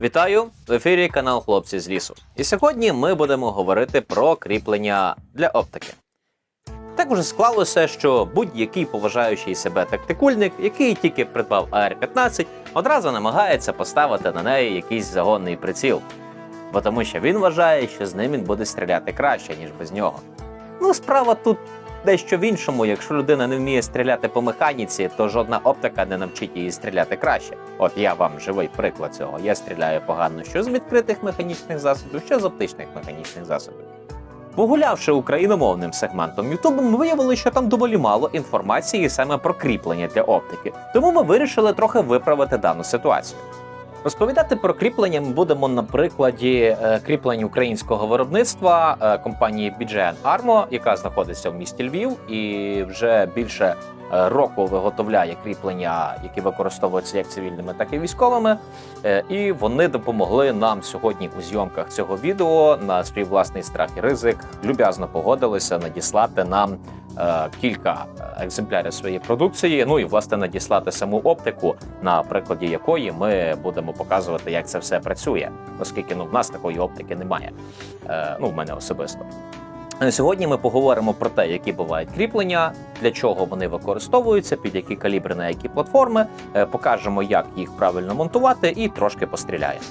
Вітаю в ефірі канал Хлопці з лісу. І сьогодні ми будемо говорити про кріплення для оптики. Так уже склалося, що будь-який поважаючий себе тактикульник, який тільки придбав AR-15, одразу намагається поставити на неї якийсь загонний приціл. Бо тому що він вважає, що з ним він буде стріляти краще, ніж без нього. Ну, справа тут дещо в іншому. Якщо людина не вміє стріляти по механіці, то жодна оптика не навчить її стріляти краще. От я вам живий приклад цього. Я стріляю погано що з відкритих механічних засобів, що з оптичних механічних засобів. Погулявши україномовним сегментом Ютубу, ми виявили, що там доволі мало інформації саме про кріплення для оптики. Тому ми вирішили трохи виправити дану ситуацію. Розповідати про кріплення ми будемо на прикладі е, кріплень українського виробництва е, компанії BGN Armo, яка знаходиться в місті Львів і вже більше е, року виготовляє кріплення, які використовуються як цивільними, так і військовими. І вони допомогли нам сьогодні у зйомках цього відео на свій власний страх і ризик. Люб'язно погодилися надіслати нам кілька екземплярів своєї продукції. Ну і власне надіслати саму оптику, на прикладі якої ми будемо показувати, як це все працює, оскільки ну в нас такої оптики немає. Е, ну в мене особисто. Е, Сьогодні ми поговоримо про те, які бувають кріплення, для чого вони використовуються, під які калібри, на які платформи. Е, Покажемо, як їх правильно монтувати, і трошки постріляємо.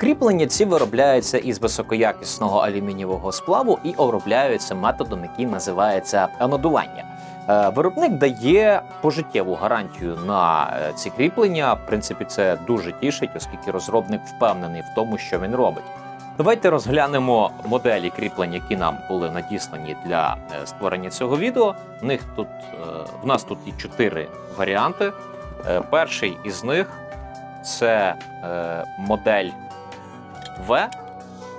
Кріплення ці виробляються із високоякісного алюмінієвого сплаву і обробляються методом, який називається анодування. Е, Виробник дає пожиттєву гарантію на е, ці кріплення. В принципі, це дуже тішить, оскільки розробник впевнений в тому, що він робить. Давайте розглянемо моделі кріплень, які нам були надіслані для е, створення цього відео. В них тут в нас тут є чотири варіанти. Перший із них це модель V.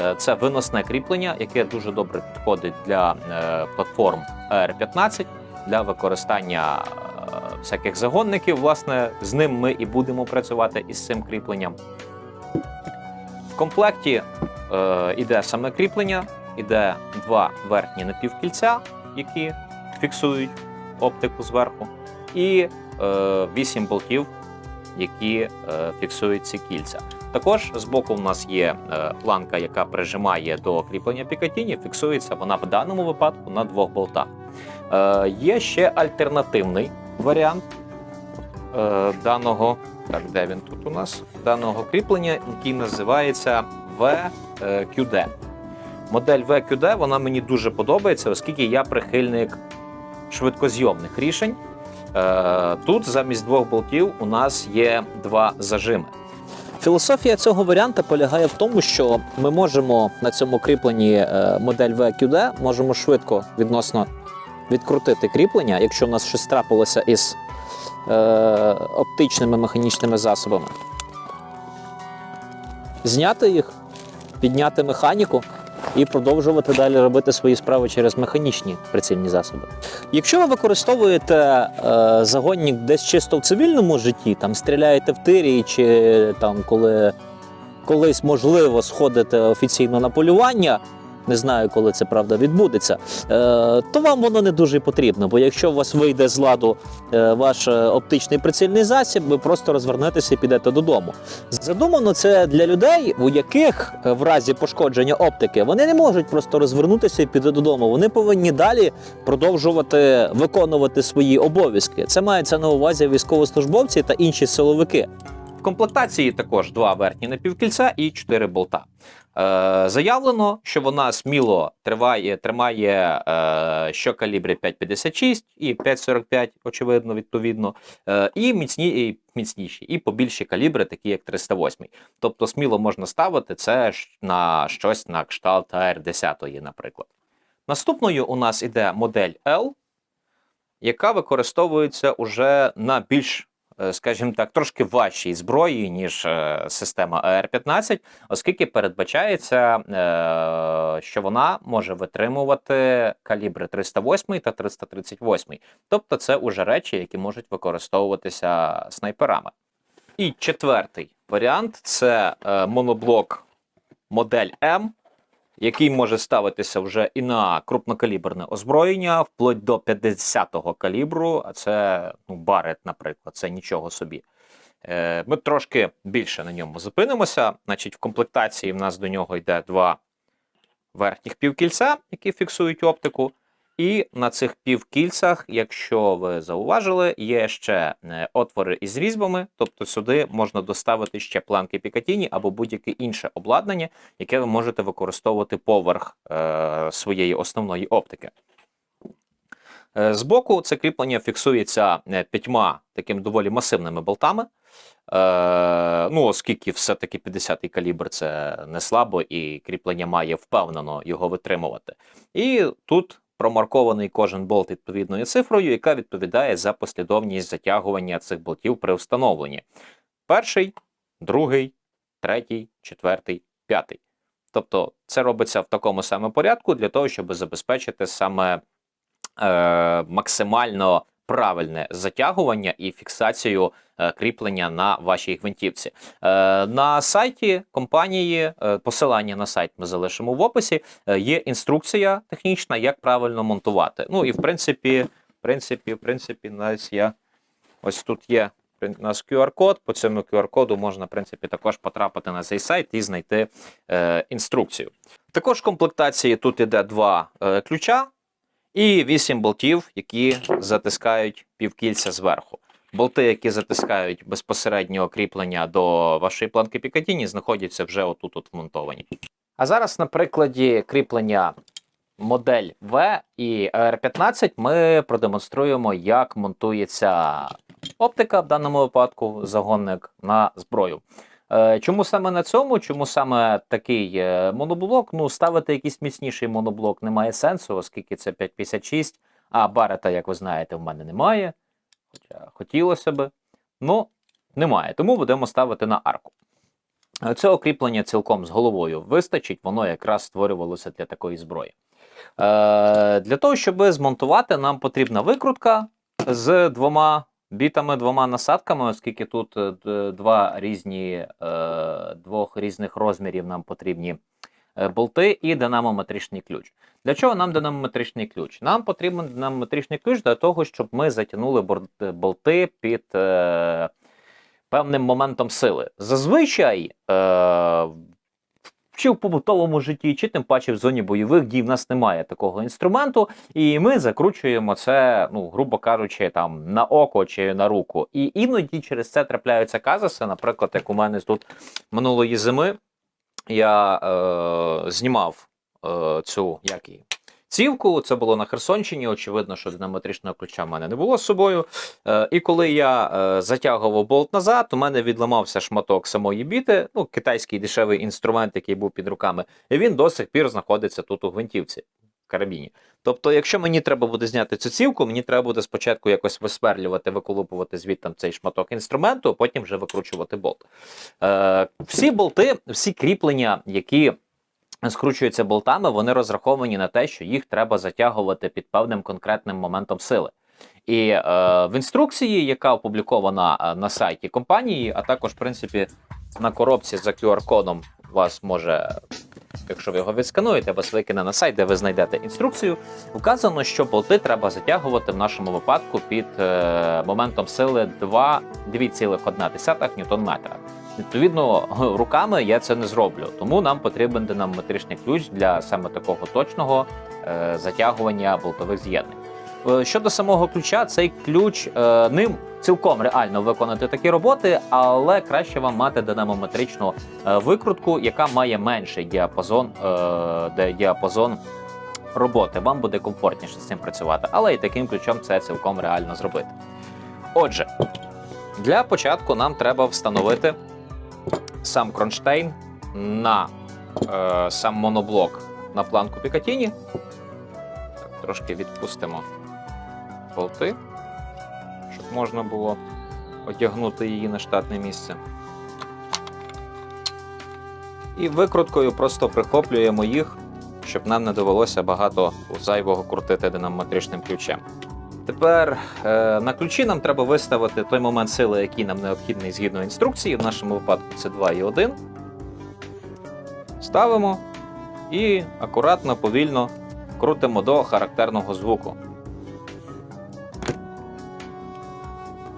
Е, Це виносне кріплення, яке дуже добре підходить для е, платформ AR-15 для використання е, всяких загонників. Власне, з ним ми і будемо працювати із цим кріпленням. В комплекті е, іде саме кріплення, іде два верхні напівкільця, які фіксують оптику зверху, і вісім болтів, які е, фіксують ці кільця. Також збоку у нас є е, планка, яка прижимає до кріплення Пікатіні. Фіксується вона в даному випадку на двох болтах. Е, є ще альтернативний варіант е, даного. Так, де він тут у нас? Даного кріплення, який називається VQD. Модель VQD вона мені дуже подобається, оскільки я прихильник швидкозйомних рішень. Е, Тут замість двох болтів у нас є два зажими. Філософія цього варіанта полягає в тому, що ми можемо на цьому кріпленні е, модель VQD можемо швидко відносно відкрутити кріплення, якщо у нас щось трапилося із е, оптичними механічними засобами. Зняти їх, підняти механіку і продовжувати далі робити свої справи через механічні прицільні засоби. Якщо ви використовуєте е, загонник десь чисто в цивільному житті, там стріляєте в тирі, чи там коли колись можливо сходите офіційно на полювання. Не знаю, коли це правда відбудеться, е, то вам воно не дуже потрібно. Бо якщо у вас вийде з ладу е, ваш е, оптичний прицільний засіб, ви просто розвернетеся і підете додому. Задумано це для людей, у яких в разі пошкодження оптики вони не можуть просто розвернутися і піти додому. Вони повинні далі продовжувати виконувати свої обов'язки. Це мається на увазі військовослужбовці та інші силовики. В комплектації також два верхні напівкільця і чотири болта. Е, заявлено, що вона сміло триває, тримає е, що калібри 5,56 і 5,45, очевидно, відповідно, е, і міцні, і міцніші, і побільші калібри, такі як 308. Тобто сміло можна ставити це на щось на кшталт АР-10, наприклад. Наступною у нас іде модель L, яка використовується уже на більш скажімо так, трошки важчій зброї, ніж е, система АР-15, оскільки передбачається, е, що вона може витримувати калібри 308 та 338. Тобто це уже речі, які можуть використовуватися снайперами. І четвертий варіант це е, моноблок модель М. який може ставитися вже і на крупнокаліберне озброєння, вплоть до 50-го калібру, а це ну, барет, наприклад, це нічого собі. Е, Ми трошки більше на ньому зупинимося. Значить, в комплектації в нас до нього йде два верхніх півкільця, які фіксують оптику. І на цих півкільцях, якщо ви зауважили, є ще е, отвори із різьбами, тобто сюди можна доставити ще планки Пікатіні або будь-яке інше обладнання, яке ви можете використовувати поверх е, своєї основної оптики. Е, Збоку це кріплення фіксується п'ятьма такими доволі масивними болтами. Е, ну, оскільки все-таки 50-й калібр це не слабо, і кріплення має впевнено його витримувати. І тут промаркований кожен болт відповідною цифрою, яка відповідає за послідовність затягування цих болтів при встановленні. Перший, другий, третій, четвертий, п'ятий. Тобто це робиться в такому самому порядку для того, щоб забезпечити саме е, максимально правильне затягування і фіксацію кріплення на вашій гвинтівці. Е, на сайті компанії, е, посилання на сайт ми залишимо в описі. е, є інструкція технічна, як правильно монтувати. Ну і в принципі, в принципі, в принципі, навіть я ось тут є у нас QR-код. По цьому QR-коду можна, в принципі, також потрапити на цей сайт і знайти е, інструкцію. Також в комплектації тут іде два е, ключа і вісім болтів, які затискають півкільця зверху. Болти, які затискають безпосередньо кріплення до вашої планки Пікатіні, знаходяться вже отут от вмонтовані. А зараз на прикладі кріплення модель V і R15 ми продемонструємо, як монтується оптика, в даному випадку загонник на зброю. Е, Чому саме на цьому? Чому саме такий е, моноблок? Ну, ставити якийсь міцніший моноблок немає сенсу, оскільки це 5,56, а барета, як ви знаєте, в мене немає. Хоча хотілося би. Ну, немає. Тому будемо ставити на арку. Е, Цього кріплення цілком з головою вистачить, воно якраз створювалося для такої зброї. Е, Для того, щоб змонтувати, нам потрібна викрутка з двома бітами, двома насадками, оскільки тут е, два різні, е, двох різних розмірів нам потрібні болти і динамометричний ключ. Для чого нам динамометричний ключ? Нам потрібен динамометричний ключ для того, щоб ми затягнули болти під е, певним моментом сили. Зазвичай. Е, чи в побутовому житті, чи тим паче в зоні бойових дій в нас немає такого інструменту, і ми закручуємо це, ну грубо кажучи, там на око чи на руку. І іноді через це трапляються казуси. Наприклад, як у мене тут минулої зими я е, знімав е, цю як її, цівку. Це було на Херсонщині. Очевидно, що динаметричного ключа в мене не було з собою. Е, і коли я е, затягував болт назад, у мене відламався шматок самої біти, ну, китайський дешевий інструмент, який був під руками, і він до сих пір знаходиться тут у гвинтівці. Карабіні. Тобто, якщо мені треба буде зняти цю цівку, мені треба буде спочатку якось висверлювати, виколупувати звідти цей шматок інструменту, а потім вже викручувати болт. Е, всі болти, всі кріплення, які скручуються болтами, вони розраховані на те, що їх треба затягувати під певним конкретним моментом сили. І е, в інструкції, яка опублікована е, на сайті компанії, а також, в принципі, на коробці за QR-кодом вас може, якщо ви його відскануєте, вас викине на сайт, де ви знайдете інструкцію. Вказано, що болти треба затягувати в нашому випадку під е, моментом сили 2 2,1 Нм. Відповідно, руками я це не зроблю, тому нам потрібен динамометричний ключ для саме такого точного е, затягування болтових з'єднань. Е, Щодо самого ключа, цей ключ е, ним цілком реально виконати такі роботи, але краще вам мати динамометричну е, викрутку, яка має менший діапазон, діапазон роботи. Вам буде комфортніше з цим працювати, але і таким ключом це цілком реально зробити. Отже, для початку нам треба встановити сам кронштейн на е, сам моноблок на планку Пікатіні. Трошки відпустимо болти, щоб можна було одягнути її на штатне місце. І викруткою просто прихоплюємо їх, щоб нам не довелося багато зайвого крутити динамометричним ключем. Тепер е, на ключі нам треба виставити той момент сили, який нам необхідний згідно інструкції. В нашому випадку це 2 і 1. Ставимо. і акуратно, повільно крутимо до характерного звуку.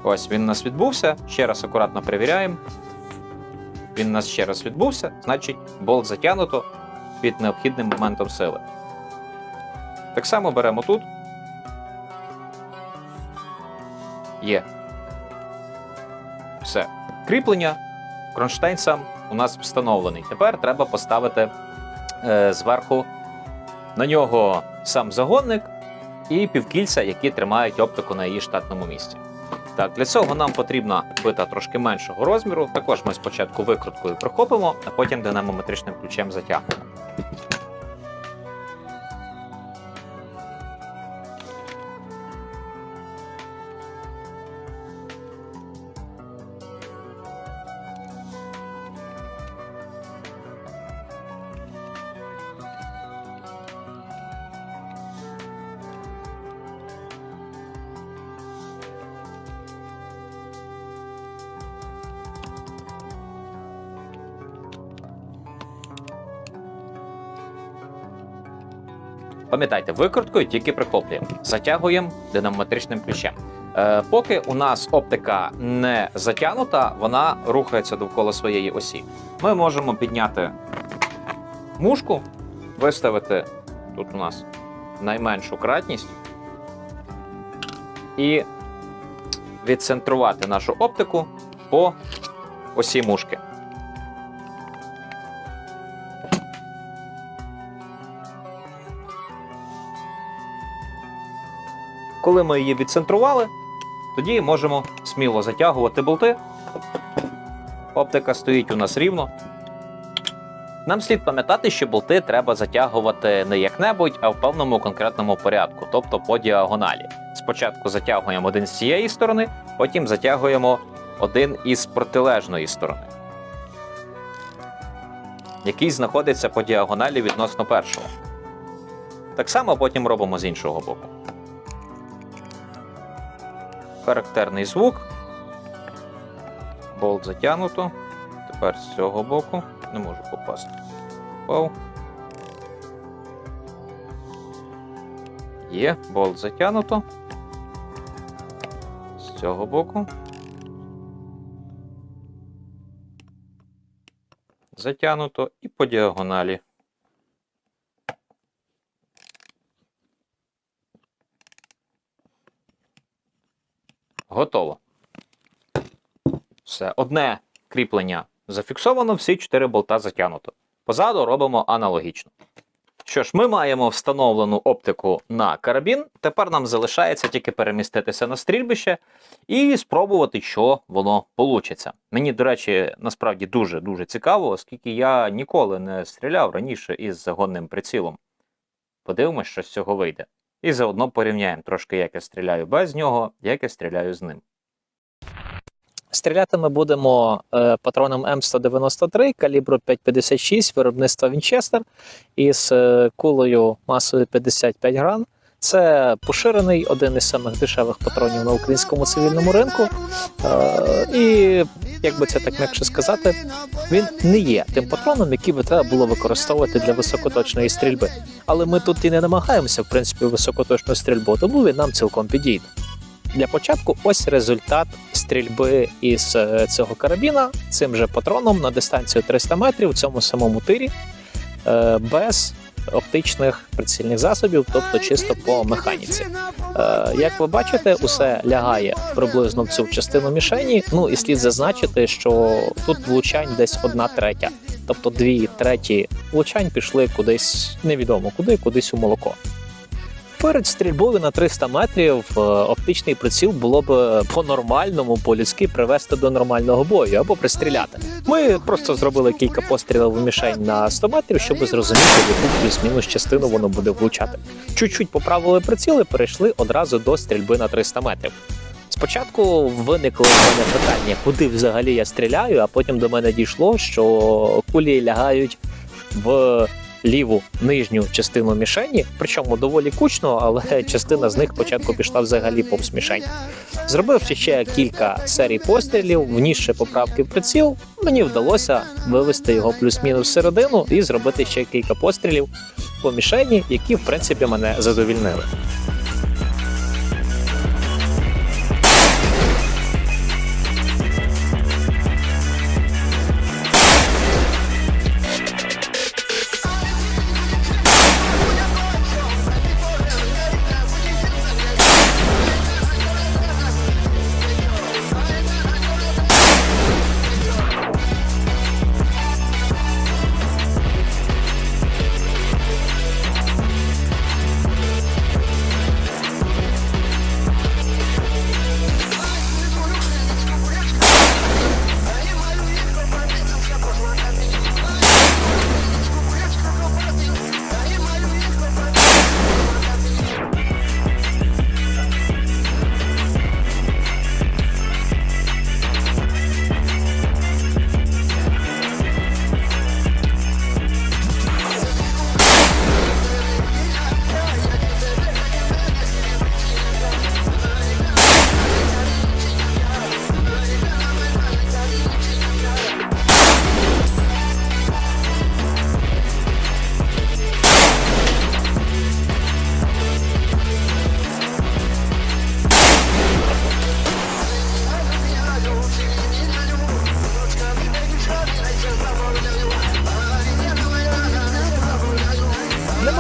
Ось він у нас відбувся. Ще раз акуратно перевіряємо. Він у нас ще раз відбувся, значить болт затягнуто під необхідним моментом сили. Так само беремо тут. Є. Все. Кріплення. Кронштейн сам у нас встановлений. Тепер треба поставити е, зверху на нього сам загонник і півкільця, які тримають оптику на її штатному місці. Так, для цього нам потрібна бита трошки меншого розміру. Також ми спочатку викруткою прихопимо, а потім динамометричним ключем затягнемо. Пам'ятайте, викруткою тільки прихоплюємо, затягуємо динамометричним ключем. Е, поки у нас оптика не затягнута, вона рухається довкола своєї осі. Ми можемо підняти мушку, виставити тут у нас найменшу кратність і відцентрувати нашу оптику по осі мушки. Коли ми її відцентрували, тоді можемо сміло затягувати болти. Оптика стоїть у нас рівно. Нам слід пам'ятати, що болти треба затягувати не як-небудь, а в певному конкретному порядку, тобто по діагоналі. Спочатку затягуємо один з цієї сторони, потім затягуємо один із протилежної сторони, який знаходиться по діагоналі відносно першого. Так само потім робимо з іншого боку характерний звук. Болт затягнуто. Тепер з цього боку не можу попасти. Попав. Є, болт затягнуто. З цього боку. Затягнуто і по діагоналі. Готово. Все. Одне кріплення зафіксовано, всі чотири болта затягнуто. Позаду робимо аналогічно. Що ж, ми маємо встановлену оптику на карабін. Тепер нам залишається тільки переміститися на стрільбище і спробувати, що воно получиться. Мені, до речі, насправді дуже-дуже цікаво, оскільки я ніколи не стріляв раніше із загонним прицілом. Подивимось, що з цього вийде. І заодно порівняємо трошки, як я стріляю без нього, як я стріляю з ним. Стріляти ми будемо е, патроном М193 калібру 5,56 виробництва Вінчестер із е, кулею масою 55 грам. Це поширений, один із самих дешевих патронів на українському цивільному ринку. Е, і, як би це так м'якше сказати, він не є тим патроном, який би треба було використовувати для високоточної стрільби. Але ми тут і не намагаємося, в принципі, високоточну стрільбу, тому він нам цілком підійде. Для початку ось результат стрільби із е, цього карабіна цим же патроном на дистанцію 300 метрів в цьому самому тирі е, без оптичних прицільних засобів, тобто чисто по механіці. Е, Як ви бачите, усе лягає приблизно в цю частину мішені. Ну і слід зазначити, що тут влучань десь одна третя, тобто дві треті влучань пішли кудись невідомо куди, кудись у молоко. Перед стрільбою на 300 метрів е, оптичний приціл було б е, по-нормальному, по-людськи привести до нормального бою або пристріляти. Ми просто зробили кілька пострілів в мішень на 100 метрів, щоб зрозуміти, яку плюс-мінус частину воно буде влучати. Чуть-чуть поправили приціли, перейшли одразу до стрільби на 300 метрів. Спочатку виникло в мене питання, куди взагалі я стріляю, а потім до мене дійшло, що кулі лягають в ліву нижню частину мішені, причому доволі кучно, але частина з них спочатку пішла взагалі повз мішень. Зробивши ще кілька серій пострілів, внісши поправки в приціл, мені вдалося вивести його плюс-мінус середину і зробити ще кілька пострілів по мішені, які в принципі мене задовільнили.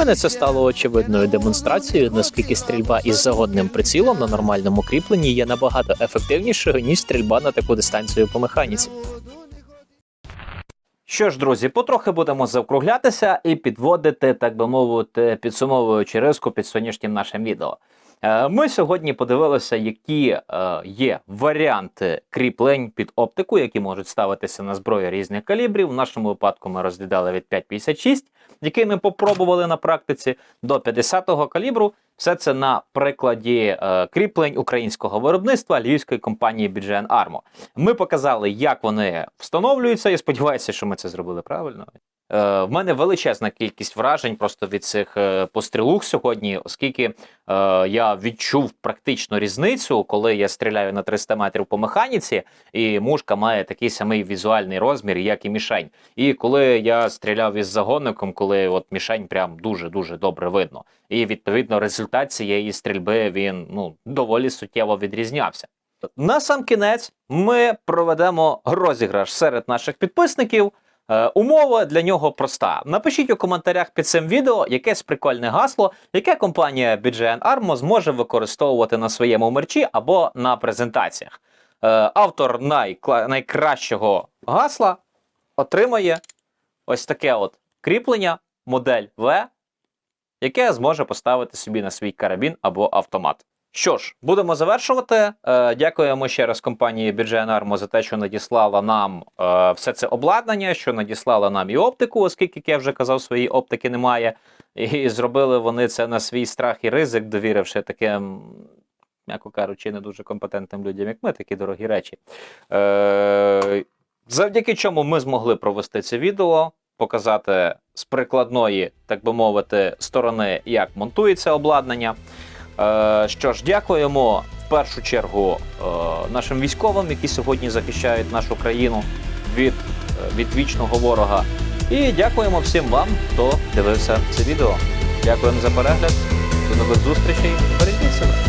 Мене це стало очевидною демонстрацією, наскільки стрільба із загодним прицілом на нормальному кріпленні є набагато ефективнішою ніж стрільба на таку дистанцію по механіці. Що ж, друзі, потрохи будемо заокруглятися і підводити, так би мовити, підсумовуючи риску під сьогоднішнім нашим відео. Е, Ми сьогодні подивилися, які е, є варіанти кріплень під оптику, які можуть ставитися на зброю різних калібрів. В нашому випадку ми розглядали від 5,56, який ми попробували на практиці, до 50-го калібру. Все це на прикладі е, кріплень українського виробництва львівської компанії BGN Armo. Ми показали, як вони встановлюються. Я сподіваюся, що ми це зробили правильно. Е, в мене величезна кількість вражень просто від цих е, пострілух сьогодні, оскільки е, я відчув практично різницю, коли я стріляю на 300 метрів по механіці, і мушка має такий самий візуальний розмір, як і мішень. І коли я стріляв із загонником, коли от мішень прям дуже дуже добре видно. І відповідно результат цієї стрільби він ну доволі суттєво відрізнявся. На сам кінець ми проведемо розіграш серед наших підписників. Е, умова для нього проста. Напишіть у коментарях під цим відео якесь прикольне гасло, яке компанія BGN Armo зможе використовувати на своєму мерчі або на презентаціях. Е, автор найкращого гасла отримає ось таке от кріплення, модель V, яке зможе поставити собі на свій карабін або автомат. Що ж, будемо завершувати. Е, дякуємо ще раз компанії BGN за те, що надіслала нам е, все це обладнання, що надіслала нам і оптику, оскільки, як я вже казав, своєї оптики немає. І зробили вони це на свій страх і ризик, довіривши таким, м'яко кажучи, не дуже компетентним людям, як ми, такі дорогі речі. Е, завдяки чому ми змогли провести це відео, показати з прикладної, так би мовити, сторони, як монтується обладнання. Е, що ж, дякуємо в першу чергу е, нашим військовим, які сьогодні захищають нашу країну від, е, від вічного ворога. І дякуємо всім вам, хто дивився це відео. Дякуємо за перегляд. До нових зустрічей. Бережіть себе.